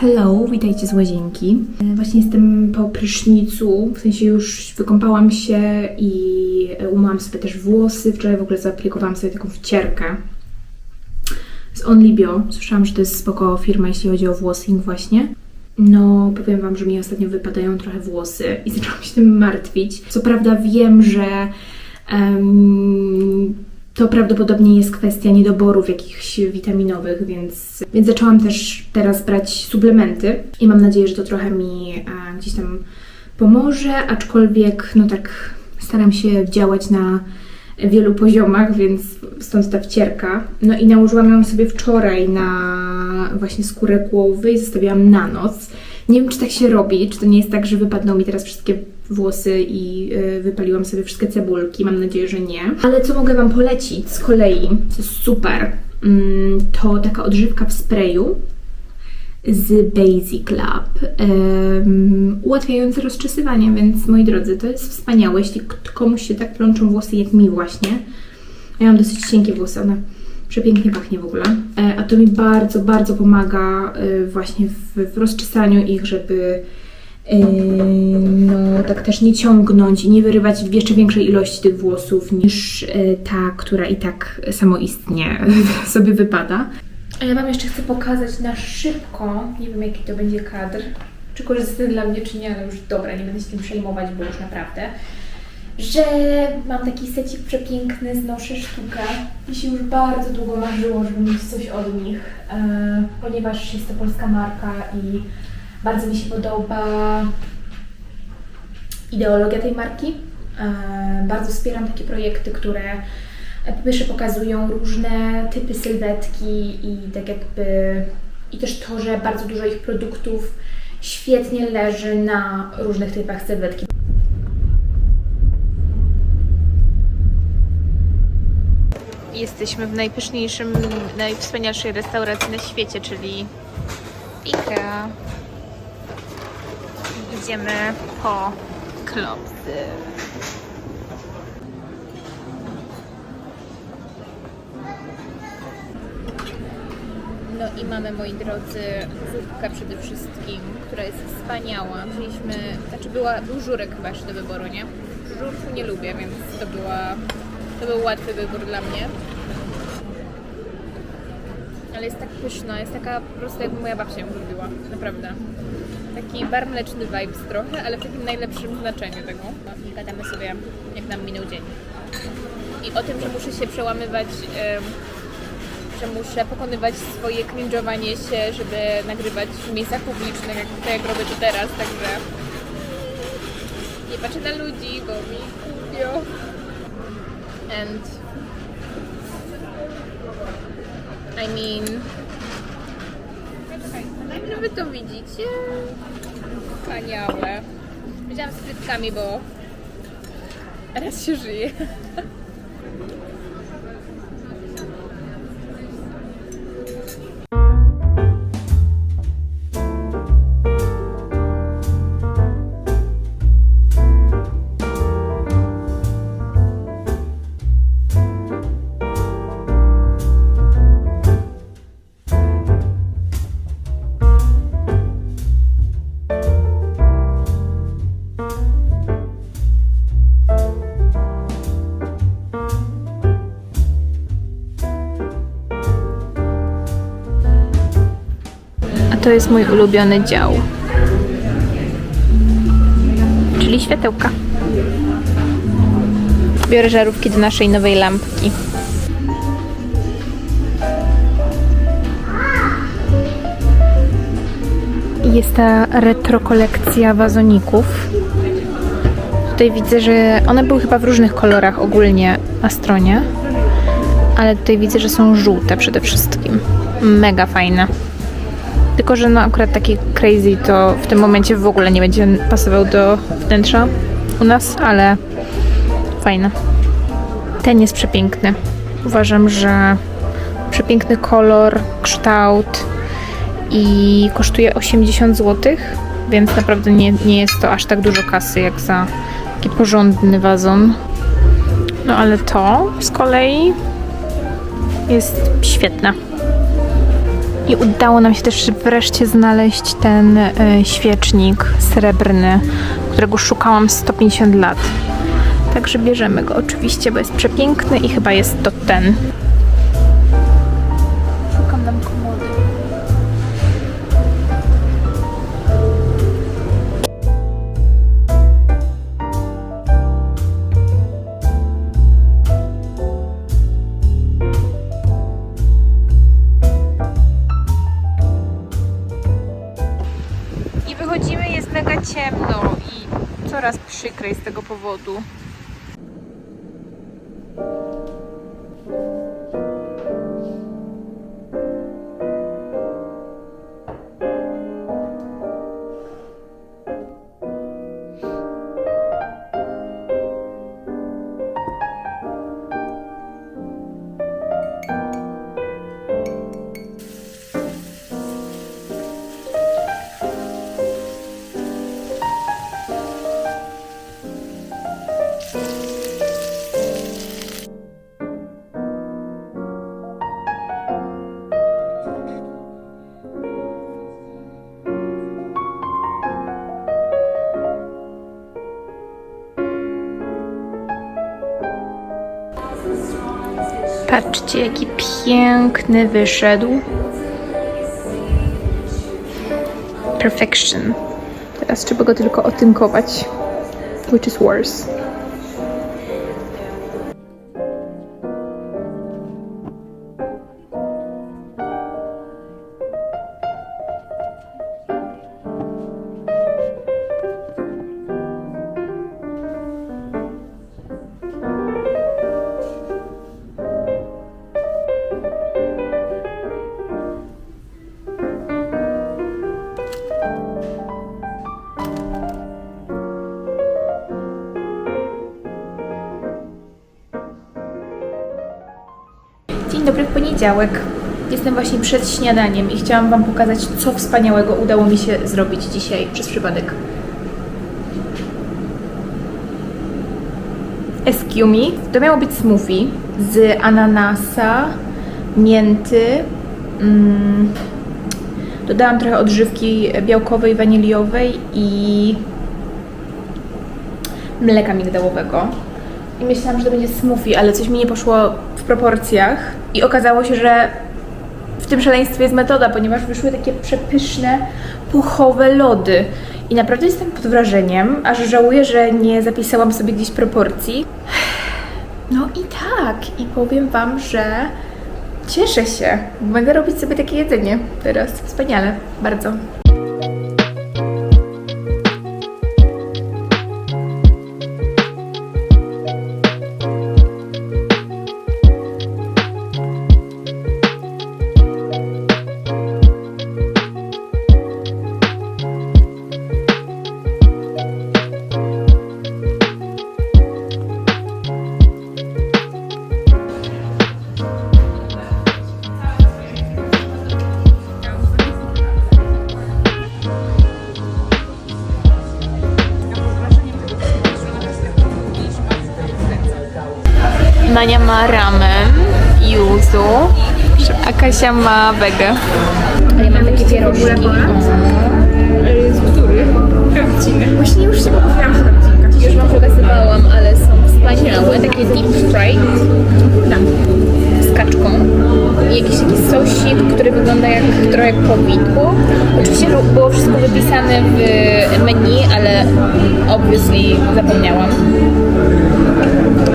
Hello, witajcie z łazienki. E, Właśnie jestem po prysznicu, w sensie już wykąpałam się i e, umyłam sobie też włosy. Wczoraj w ogóle zaaplikowałam sobie taką wcierkę z Onlibio. Słyszałam, że to jest spoko firma, jeśli chodzi o włosing właśnie. No, powiem Wam, że mi ostatnio wypadają trochę włosy i zaczęłam się tym martwić. Co prawda wiem, że em, to prawdopodobnie jest kwestia niedoborów jakichś witaminowych, więc, więc zaczęłam też teraz brać suplementy i mam nadzieję, że to trochę mi e, gdzieś tam pomoże, aczkolwiek no tak staram się działać na wielu poziomach, więc stąd ta wcierka. No i nałożyłam ją sobie wczoraj na właśnie skórę głowy i zostawiłam na noc. Nie wiem, czy tak się robi, czy to nie jest tak, że wypadną mi teraz wszystkie włosy i y, wypaliłam sobie wszystkie cebulki. Mam nadzieję, że nie. Ale co mogę Wam polecić z kolei, co jest super, mm, to taka odżywka w sprayu z Basic Lab, em, ułatwiające rozczesywanie, więc moi drodzy, to jest wspaniałe, jeśli komuś się tak plączą włosy jak mi właśnie. Ja mam dosyć cienkie włosy, one przepięknie pachnie w ogóle, e, a to mi bardzo, bardzo pomaga e, właśnie w, w rozczesaniu ich, żeby no tak też nie ciągnąć i nie wyrywać jeszcze większej ilości tych włosów niż e, ta, która i tak samoistnie sobie wypada. A ja Wam jeszcze chcę pokazać na szybko, nie wiem jaki to będzie kadr, czy korzystny dla mnie, czy nie, ale już dobra, nie będę się tym przejmować, bo już naprawdę, że mam taki secik przepiękny, znoszę sztukę. Mi się już bardzo długo marzyło, żeby mieć coś od nich, e, ponieważ jest to polska marka i bardzo mi się podoba ideologia tej marki. E, bardzo wspieram takie projekty, które e, po pierwsze pokazują różne typy sylwetki i tak jakby i też to, że bardzo dużo ich produktów świetnie leży na różnych typach sylwetki. Jesteśmy w najpyszniejszym, najwspanialszej restauracji na świecie, czyli Ikea. Idziemy po klopsy. No i mamy, moi drodzy, zupkę przede wszystkim, która jest wspaniała. Wzięliśmy, znaczy była, był żurek chyba jeszcze do wyboru, nie? Żurku nie lubię, więc to była, to był łatwy wybór dla mnie. Ale jest tak pyszna, jest taka po prostu jakby moja babcia ją robiła, naprawdę. Taki bar mleczny vibes trochę, ale w takim najlepszym znaczeniu tego. No gadamy sobie, jak nam minął dzień. I o tym, że muszę się przełamywać, że muszę pokonywać swoje cringe'owanie się, żeby nagrywać w miejscach publicznych, jak to jak robię to teraz, także nie patrzę na ludzi, bo mi kupią. And I mean... No wy to widzicie? Wspaniałe. Powiedziałam z frytkami, bo raz się żyje. To jest mój ulubiony dział. Czyli światełka. Biorę żarówki do naszej nowej lampki. Jest ta retro kolekcja wazoników. Tutaj widzę, że one były chyba w różnych kolorach ogólnie na stronie. Ale tutaj widzę, że są żółte przede wszystkim. Mega fajne. Tylko, że no akurat taki crazy to w tym momencie w ogóle nie będzie pasował do wnętrza u nas, ale fajne. Ten jest przepiękny. Uważam, że przepiękny kolor, kształt i kosztuje 80 zł, więc naprawdę nie, nie jest to aż tak dużo kasy jak za taki porządny wazon. No ale to z kolei jest świetne. I udało nam się też wreszcie znaleźć ten e, świecznik srebrny, którego szukałam 150 lat. Także bierzemy go oczywiście, bo jest przepiękny i chyba jest to ten. I wychodzimy, jest mega ciemno i coraz przykrej z tego powodu. Patrzcie, jaki piękny wyszedł. Perfection. Teraz trzeba go tylko otynkować. Which is worse. Dzień dobry w poniedziałek. Jestem właśnie przed śniadaniem i chciałam Wam pokazać, co wspaniałego udało mi się zrobić dzisiaj przez przypadek. Excuse me. To miało być smoothie z ananasa, mięty. Mm, dodałam trochę odżywki białkowej, waniliowej i mleka migdałowego. I myślałam, że to będzie smoothie, ale coś mi nie poszło w proporcjach. I okazało się, że w tym szaleństwie jest metoda, ponieważ wyszły takie przepyszne, puchowe lody. I naprawdę jestem pod wrażeniem, aż żałuję, że nie zapisałam sobie gdzieś proporcji. No i tak, i powiem Wam, że cieszę się. Mogę robić sobie takie jedzenie teraz. Wspaniale, bardzo. Nania ma ramen, yuzu, a Kasia ma wege. A ja mam takie pierożki. Z który? Właśnie już się pokupiłam w prawdziwkach. Już Wam pokazywałam, ale są wspaniałe, takie deep fried z kaczką. I jakiś taki sosik, który wygląda jak, trochę jak powidło. Oczywiście było wszystko wypisane w menu, ale obviously zapomniałam.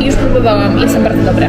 I już próbowałam i są bardzo dobre.